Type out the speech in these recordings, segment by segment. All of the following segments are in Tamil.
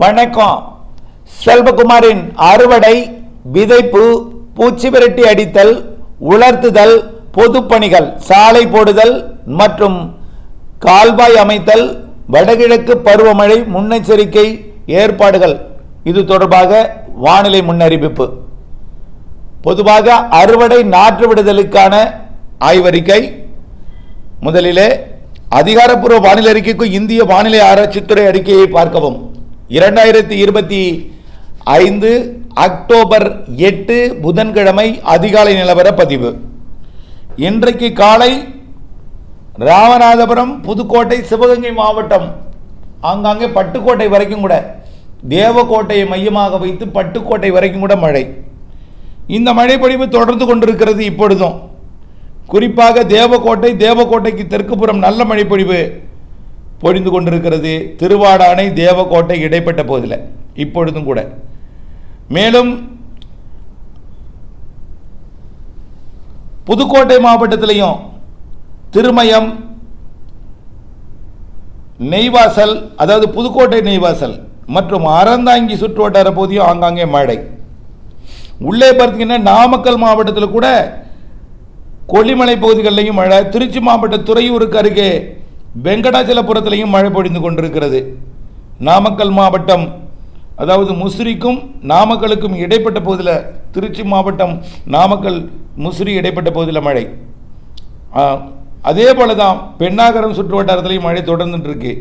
வணக்கம். செல்வகுமாரின் அறுவடை விதைப்பு பூச்சி விரட்டி அடித்தல் உலர்த்துதல் பொதுப்பணிகள் சாலை போடுதல் மற்றும் கால்வாய் அமைத்தல் வடகிழக்கு பருவமழை முன்னெச்சரிக்கை ஏற்பாடுகள். இது தொடர்பாக வானிலை முன்னறிவிப்பு. பொதுவாக அறுவடை நாற்று விடுதலுக்கான ஆய்வறிக்கை. முதலிலே அதிகாரப்பூர்வ வானிலை அறிக்கைக்கு இந்திய வானிலை ஆராய்ச்சித்துறை அறிக்கையை பார்க்கவும். இரண்டாயிரத்தி இருபத்தி ஐந்து அக்டோபர் எட்டு புதன்கிழமை அதிகாலை நிலவர பதிவு. இன்றைக்கு காலை ராமநாதபுரம் புதுக்கோட்டை சிவகங்கை மாவட்டம் ஆங்காங்கே பட்டுக்கோட்டை வரைக்கும் கூட தேவக்கோட்டையை மையமாக வைத்து பட்டுக்கோட்டை வரைக்கும் கூட மழை. இந்த மழைப்பொழிவு தொடர்ந்து கொண்டிருக்கிறது இப்பொழுதும். குறிப்பாக தேவக்கோட்டை தேவக்கோட்டைக்கு தெற்குப்புறம் நல்ல மழைப்பொழிவு பொழிந்து கொண்டிருக்கிறது. திருவாடானை தேவக்கோட்டை இடைப்பட்ட போதில் இப்பொழுதும் கூட. மேலும் புதுக்கோட்டை மாவட்டத்திலையும் திருமயம் நெய்வாசல் அதாவது புதுக்கோட்டை நெய்வாசல் மற்றும் அறந்தாங்கி சுற்று வட்டார பகுதியும் ஆங்காங்கே மழை. உள்ளே பார்த்தீங்கன்னா நாமக்கல் மாவட்டத்தில் கூட கொல்லிமலை பகுதிகளிலையும் மழை திருச்சி மாவட்ட துறையூருக்கு அருகே வெங்கடாச்சலபுரத்திலையும் மழை பொழிந்து கொண்டிருக்கிறது. நாமக்கல் மாவட்டம் அதாவது முசிறிக்கும் நாமக்கலுக்கும் இடைப்பட்ட பகுதியில் திருச்சி மாவட்டம் நாமக்கல் முசிறி இடைப்பட்ட பகுதியில் மழை. அதே போல தான் பெண்ணாகரம் சுற்று வட்டாரத்திலையும் மழை தொடர்ந்துட்டு இருக்கு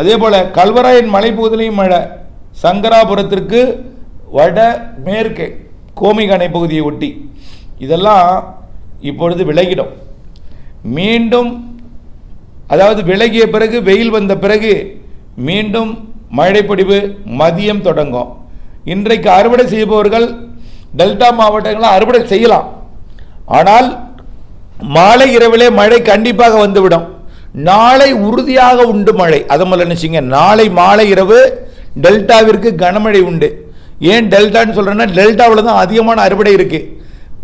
அதே போல் கல்வராயன் மலைப்பகுதியிலையும் மழை. சங்கராபுரத்திற்கு வட மேற்கு கோமிகானை பகுதியை ஒட்டி. இதெல்லாம் இப்பொழுது விலகிடும். மீண்டும் அதாவது விலகிய பிறகு வெயில் வந்த பிறகு மீண்டும் மழைப்பொடிவு மதியம் தொடங்கும். இன்றைக்கு அறுவடை செய்பவர்கள் டெல்டா மாவட்டங்களில் அறுவடை செய்யலாம். ஆனால் மாலை இரவிலே மழை கண்டிப்பாக வந்துவிடும். நாளை உறுதியாக உண்டு மழை. அதை முதல்ல நினைச்சிங்க நாளை மாலை இரவு டெல்டாவிற்கு கனமழை உண்டு. ஏன் டெல்டான்னு சொல்கிறேன்னா டெல்டாவில் தான் அதிகமான அறுவடை இருக்குது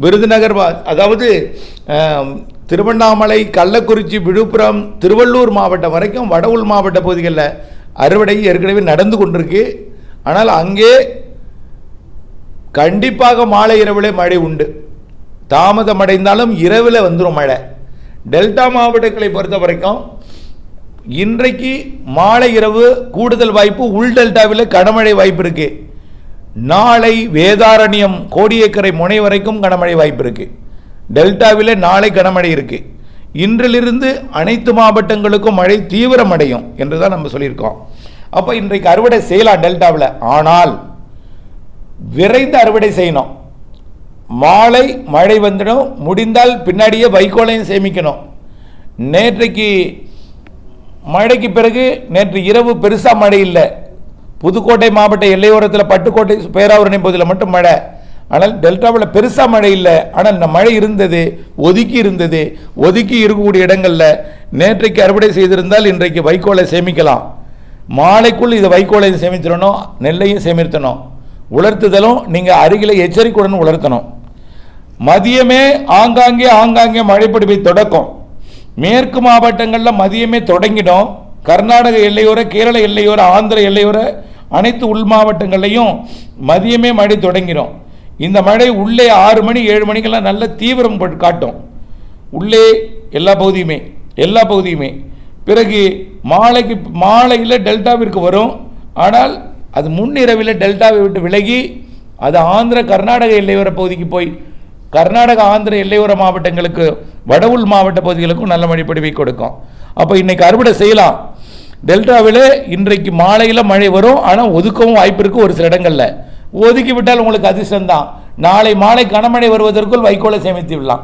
விருதுநகர் அதாவது திருவண்ணாமலை கள்ளக்குறிச்சி விழுப்புரம் திருவள்ளூர் மாவட்டம் வரைக்கும் வட உள் மாவட்ட பகுதிகளில் அறுவடை ஏற்கனவே நடந்து கொண்டிருக்கு. ஆனால் அங்கே கண்டிப்பாக மாலை இரவிலே மழை உண்டு. தாமதம் அடைந்தாலும் இரவில் வந்துடும் மழை. டெல்டா மாவட்டங்களை பொறுத்த வரைக்கும் இன்றைக்கு மாலை இரவு கூடுதல் வாய்ப்பு உள் டெல்டாவில் கனமழை வாய்ப்பு இருக்குது நாளை வேதாரண்யம் கோடியக்கரை முனை வரைக்கும் கனமழை வாய்ப்பு இருக்குது டெல்டாவில் நாளை கனமழை இருக்கு. இன்றிலிருந்து அனைத்து மாவட்டங்களுக்கும் மழை தீவிரமடையும் என்று தான் நம்ம சொல்லியிருக்கோம். அப்போ இன்றைக்கு அறுவடை செய்யலாம் டெல்டாவில். ஆனால் விரைந்து அறுவடை செய்யணும். மாலை மழை வந்துடும். முடிந்தால் பின்னாடியே வைக்கோலையும் சேமிக்கணும். நேற்றைக்கு மழைக்கு பிறகு நேற்று இரவு பெருசாக மழை இல்லை. புதுக்கோட்டை மாவட்ட எல்லையோரத்தில் பட்டுக்கோட்டை பேராவூரணி பகுதியில் மட்டும் மழை. ஆனால் டெல்டாவில் பெருசாக மழை இல்லை. ஆனால் இந்த மழை இருந்தது ஒதுக்கி இருந்தது. ஒதுக்கி இருக்கக்கூடிய இடங்களில் நேற்றைக்கு அறுவடை செய்திருந்தால் இன்றைக்கு வைக்கோலை சேமிக்கலாம். மாலைக்குள் இதை வைக்கோலை சேமித்திடணும் நெல்லையும் சேமித்தணும் உலர்த்துதலும் நீங்கள் அருகில் எச்சரிக்கையுடன் உலர்த்தணும். மதியமே ஆங்காங்கே ஆங்காங்கே மழைப்பிடிப்பை தொடக்கம். மேற்கு மாவட்டங்களில் மதியமே தொடங்கிடும். கர்நாடக எல்லையோர கேரள எல்லையோர ஆந்திர எல்லையோர அனைத்து உள் மாவட்டங்கள்லையும் மதியமே மழை தொடங்கிடும் இந்த மழை உள்ளே ஆறு மணி ஏழு மணிக்கெல்லாம் நல்ல தீவிரம் காட்டும். உள்ளே எல்லா பகுதியுமே எல்லா பகுதியுமே. பிறகு மாலைக்கு மாலையில் டெல்டாவிற்கு வரும். ஆனால் அது முன்னிரவில் டெல்டாவை விட்டு விலகி அது ஆந்திர கர்நாடக எல்லையோர பகுதிக்கு போய் கர்நாடக ஆந்திர எல்லையோர மாவட்டங்களுக்கு வடவுள் மாவட்ட பகுதிகளுக்கும் நல்ல மழைப்பொழிவை கொடுக்கும். அப்போ இன்னைக்கு அறுவடை செய்யலாம். டெல்டாவில் இன்றைக்கு மாலையில் மழை வரும். ஆனால் ஒதுக்கவும் வாய்ப்பு இருக்குது ஒரு சில இடங்களில். ஒதுக்கிவிட்டால் உங்களுக்கு அதிர்ஷ்டம்தான். நாளை மாலை கனமழை வருவதற்குள் வைக்கோலை சேமித்து விடலாம்.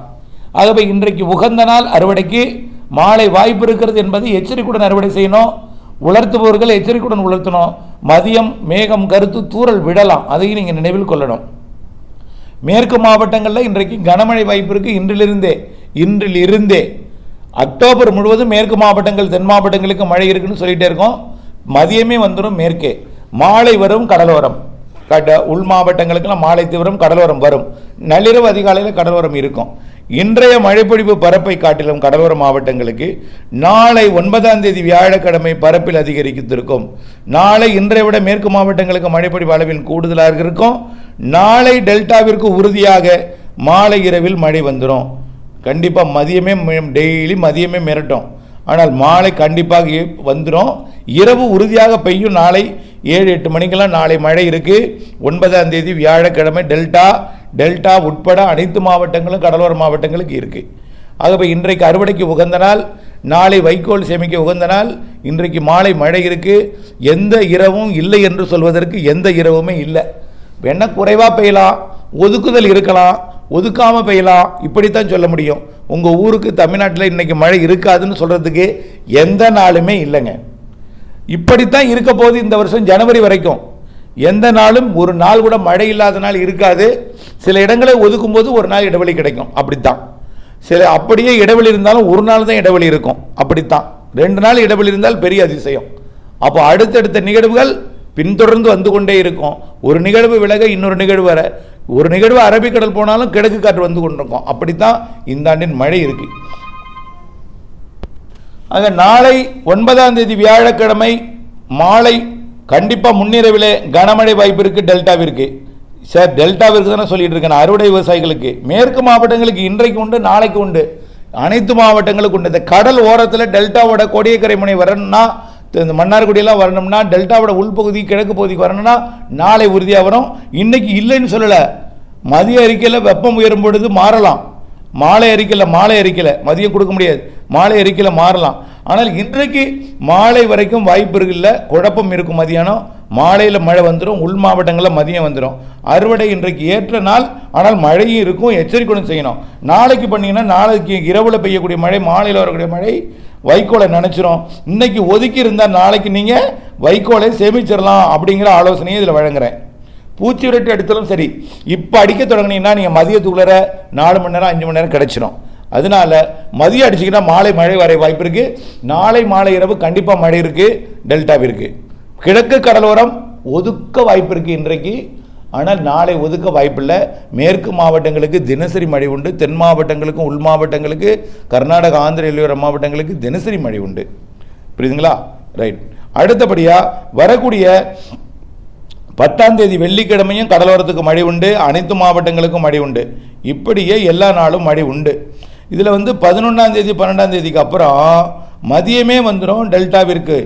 ஆகவே இன்றைக்கு உகந்த நாள் அறுவடைக்கு மாலை வாய்ப்பு இருக்கிறது என்பதை எச்சரிக்கையுடன் அறுவடை செய்யணும். உலர்த்துபவர்கள் எச்சரிக்கையுடன் உலர்த்தணும். மதியம் மேகம் கருத்து தூறல் விடலாம். அதையும் நீங்கள் நினைவில் கொள்ளணும். மேற்கு மாவட்டங்களில் இன்றைக்கு கனமழை வாய்ப்பு இருக்குது இன்றிலிருந்தே இன்றிலிருந்தே. அக்டோபர் முழுவதும் மேற்கு மாவட்டங்கள் தென் மாவட்டங்களுக்கு மழை இருக்குன்னு சொல்லிகிட்டே இருக்கோம். மதியமே வந்துடும் மேற்கே. மாலை வரும் கடலோரம். கட உள் மாவட்டங்களுக்கெல்லாம் மாலை தீவிரம் கடலோரம் வரும். நள்ளிரவு அதிகாலையில் கடலோரம் இருக்கும். இன்றைய மழைப்பொழிவு பரப்பை காட்டிலும் கடலோர மாவட்டங்களுக்கு நாளை ஒன்பதாம் தேதி வியாழக்கிழமை பரப்பில் அதிகரித்திருக்கும். நாளை இன்றைய விட மேற்கு மாவட்டங்களுக்கு மழைப்பொழிவு அளவில் கூடுதலாக இருக்கும். நாளை டெல்டாவிற்கு உறுதியாக மாலை இரவில் மழை வந்துடும் கண்டிப்பாக மதியமே டெய்லி மதியமே மிரட்டும். ஆனால் மாலை கண்டிப்பாக வந்துடும் இரவு உறுதியாக பெய்யும் நாளை ஏழு எட்டு மணிக்கெல்லாம் நாளை மழை இருக்குது ஒன்பதாம் தேதி வியாழக்கிழமை டெல்டா டெல்டா உட்பட அனைத்து மாவட்டங்களும் கடலோர மாவட்டங்களுக்கு இருக்குது ஆகவே இன்றைக்கு அறுவடைக்கு உகந்த நாள் நாளை வைக்கோல் சேமிக்க உகந்த நாள் இன்றைக்கு மாலை மழை இருக்குது எந்த இரவும் இல்லை என்று சொல்வதற்கு எந்த இரவுமே இல்லை. வேணா குறைவாக பெய்யலாம்? ஒதுக்குதல் இருக்கலாம். ஒதுக்காமல் பெய்யலாம். இப்படித்தான் சொல்ல முடியும். உங்கள் ஊருக்கு தமிழ்நாட்டில் இன்றைக்கி மழை இருக்காதுன்னு சொல்கிறதுக்கு எந்த நாளுமே இல்லைங்க. இப்படித்தான் இருக்க போது இந்த வருஷம் ஜனவரி வரைக்கும். எந்த நாளும் ஒரு நாள் கூட மழை இல்லாத நாள் இருக்காது. சில இடங்களை ஒதுக்கும் போது ஒரு நாள் இடைவெளி கிடைக்கும். அப்படித்தான். சில அப்படியே இடைவெளி இருந்தாலும் ஒரு நாள் தான் இடைவெளி இருக்கும். அப்படித்தான். ரெண்டு நாள் இடைவெளி இருந்தால் பெரிய அதிசயம். அப்போ அடுத்தடுத்த நிகழ்வுகள் பின்தொடர்ந்து வந்து கொண்டே இருக்கும். ஒரு நிகழ்வு விலக இன்னொரு நிகழ்வு வர. ஒரு நிகழ்வு அரபிக்கடல் போனாலும் கிழக்கு காற்று வந்து கொண்டிருக்கும். அப்படித்தான் இந்த ஆண்டின் மழை இருக்குது ஆக நாளை ஒன்பதாம் தேதி வியாழக்கிழமை மாலை கண்டிப்பாக முன்னிரவில் கனமழை வாய்ப்பு இருக்குது டெல்டாவிற்கு சார் டெல்டாவிற்கு தானே சொல்லிட்டு இருக்கேன். அறுவடை விவசாயிகளுக்கு மேற்கு மாவட்டங்களுக்கு இன்றைக்கு உண்டு நாளைக்கு உண்டு. அனைத்து மாவட்டங்களுக்கு உண்டு. இந்த கடல் ஓரத்தில் டெல்டாவோட கோடியக்கரை முனை வரணும்னா இந்த மன்னார்குடியெல்லாம் வரணும்னா டெல்டாவோட உள்பகுதி கிழக்கு பகுதிக்கு வரணும்னா நாளை உறுதியாக வரும். இன்றைக்கி இல்லைன்னு சொல்லலை. மதிய அறிக்கையில் வெப்பம் உயரும் பொழுது மாறலாம். மாலை அறிக்கையில் மாலை அறிக்கையில் மதியம் கொடுக்க முடியாது. மாலை அறிக்கையில் மாறலாம். ஆனால் இன்றைக்கு மாலை வரைக்கும் வாய்ப்பு இருக்குல்ல? குழப்பம் இருக்கும் மதியானம். மாலையில் மழை வந்துடும் உள் மாவட்டங்களில் மதியம் வந்துடும் அறுவடை இன்றைக்கு ஏற்ற நாள். ஆனால் மழையும் இருக்கும். எச்சரிக்கையும் செய்யணும். நாளைக்கு பண்ணிங்கன்னா நாளைக்கு இரவில் பெய்யக்கூடிய மழை மாலையில் வரக்கூடிய மழை வைக்கோலை நினச்சிரும். இன்றைக்கி ஒதுக்கி இருந்தால் நாளைக்கு நீங்கள் வைக்கோலை சேமிச்சிடலாம் அப்படிங்கிற ஆலோசனையும் இதில் வழங்குறேன். பூச்சி விரட்டு எடுத்தாலும் சரி. இப்போ அடிக்க தொடங்கினீங்கன்னா நீங்கள் மதியத்துக்குள்ளே நாலு மணி நேரம் அஞ்சு மணி நேரம் கிடச்சிரும். அதனால மதியம் அடிச்சிங்கன்னா மாலை மழை வர வாய்ப்பு இருக்குது நாளை மாலை இரவு கண்டிப்பாக மழை இருக்குது டெல்டாவிற்கு கிழக்கு கடலோரம் ஒதுக்க வாய்ப்பு இருக்குது இன்றைக்கு. ஆனால் நாளை ஒதுக்க வாய்ப்பில்லை மேற்கு மாவட்டங்களுக்கு தினசரி மழை உண்டு. தென் மாவட்டங்களுக்கும் உள் மாவட்டங்களுக்கு கர்நாடக ஆந்திர எல்லையோர மாவட்டங்களுக்கு தினசரி மழை உண்டு. புரியுதுங்களா? ரைட் அடுத்தபடியாக வரக்கூடிய பத்தாம் தேதி வெள்ளிக்கிழமையும் கடலோரத்துக்கு மழை உண்டு. அனைத்து மாவட்டங்களுக்கும் மழை உண்டு. இப்படியே எல்லா நாளும் மழை உண்டு. இதில் வந்து பதினொன்றாம் தேதி பன்னெண்டாம் தேதிக்கு அப்புறம் மதியமே வந்துடும் டெல்டாவிற்கு.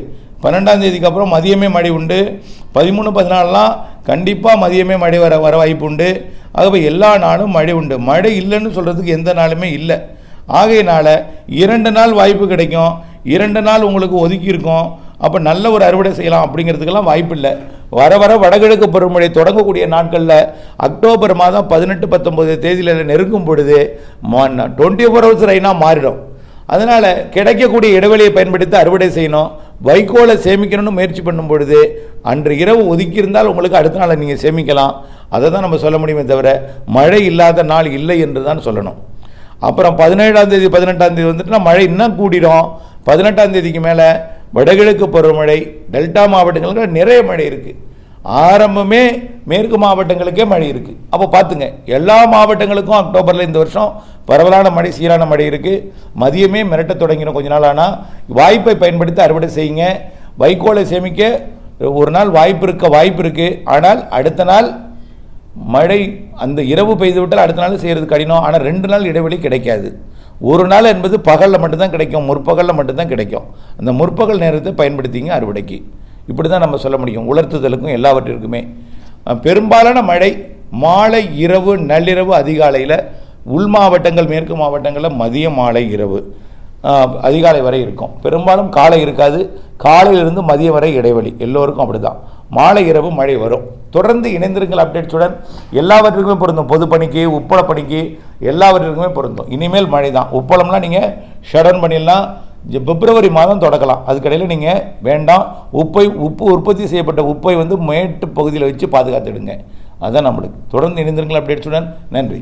பன்னெண்டாம் தேதிக்கு அப்புறம் மதியமே மழை உண்டு. பதிமூணு பதினாலாம் கண்டிப்பாக மதியமே மழை வர வர வாய்ப்பு உண்டு. ஆகவே எல்லா நாளும் மழை உண்டு. மழை இல்லைன்னு சொல்கிறதுக்கு எந்த நாளுமே இல்லை. ஆகையினால இரண்டு நாள் வாய்ப்பு கிடைக்கும். இரண்டு நாள் உங்களுக்கு ஒதுக்கி இருக்கும். அப்போ நல்ல ஒரு அறுவடை செய்யலாம் அப்படிங்கிறதுக்கெல்லாம் வாய்ப்பு இல்லை. வர வர வடகிழக்கு பருவமழை தொடங்கக்கூடிய நாட்களில் அக்டோபர் மாதம் பதினெட்டு பத்தொம்பது தேதியில் நெருங்கும் பொழுது டுவெண்ட்டி ஃபோர் ஹவர்ஸ் ரெயினாக மாறிடும். அதனால் கிடைக்கக்கூடிய இடைவெளியை பயன்படுத்தி அறுவடை செய்யணும். வைக்கோலை சேமிக்கணும்னு முயற்சி பண்ணும் பொழுது அன்று இரவு ஒதுக்கியிருந்தால் உங்களுக்கு அடுத்த நாளை நீங்கள் சேமிக்கலாம். அதை தான் நம்ம சொல்ல முடியுமே தவிர மழை இல்லாத நாள் இல்லை என்று தான் சொல்லணும். அப்புறம் பதினேழாம் தேதி பதினெட்டாம் தேதி வந்துட்டுனா மழை இன்னும் கூடிடும் பதினெட்டாம் தேதிக்கு மேலே வடகிழக்கு பருவமழை டெல்டா மாவட்டங்களுக்கு நிறைய மழை இருக்குது ஆரம்பமே மேற்கு மாவட்டங்களுக்கே மழை இருக்குது அப்போ பார்த்துங்க எல்லா மாவட்டங்களுக்கும் அக்டோபரில் இந்த வருஷம் பரவலான மழை சீரான மழை இருக்குது மதியமே மிரட்ட தொடங்கிடும் கொஞ்ச நாள் ஆனால் வாய்ப்பை பயன்படுத்தி அறுவடை செய்யுங்க. வைக்கோலை சேமிக்க ஒரு நாள் வாய்ப்பு இருக்க வாய்ப்பு இருக்குது ஆனால் அடுத்த நாள் மழை அந்த இரவு பெய்து விட்டால் அடுத்த நாள் செய்கிறது கடினம். ஆனால் ரெண்டு நாள் இடைவெளி கிடைக்காது. ஒரு நாள் என்பது பகலில் மட்டும்தான் கிடைக்கும் முற்பகலில் மட்டும்தான் கிடைக்கும். அந்த முற்பகல் நேரத்தை பயன்படுத்திங்க அறுவடைக்கு. இப்படி தான் நம்ம சொல்ல முடியும். உலர்த்துதலுக்கும் எல்லாவற்றிற்குமே. பெரும்பாலான மழை மாலை இரவு நள்ளிரவு அதிகாலையில் உள் மாவட்டங்கள் மேற்கு மாவட்டங்களில் மதியம் மாலை இரவு. அதிகாலை வரை இருக்கும். பெரும்பாலும் காலை இருக்காது. காலையிலிருந்து மதியம் வரை இடைவெளி. எல்லோருக்கும் அப்படி தான் மாலை இரவு மழை வரும். தொடர்ந்து இணைந்திருங்கள் அப்டேட்ஸுடன். எல்லாவற்றுக்குமே பொருந்தும். பொது பணிக்கு உப்பள பணிக்கு எல்லாவற்றிற்குமே பொருந்தும். இனிமேல் மழை தான். உப்பளம்லாம் நீங்கள் ஷடன் பண்ணிடலாம். பிப்ரவரி மாதம் தொடக்கலாம். அதுக்கடையில் நீங்கள் வேண்டாம். உப்பை உப்பு உற்பத்தி செய்யப்பட்ட உப்பை வந்து மேட்டு பகுதியில் வச்சு பாதுகாத்துடுங்க அதான் நம்மளுக்கு. தொடர்ந்து இணைந்திருங்கள் அப்டேட்ஸுடன். நன்றி.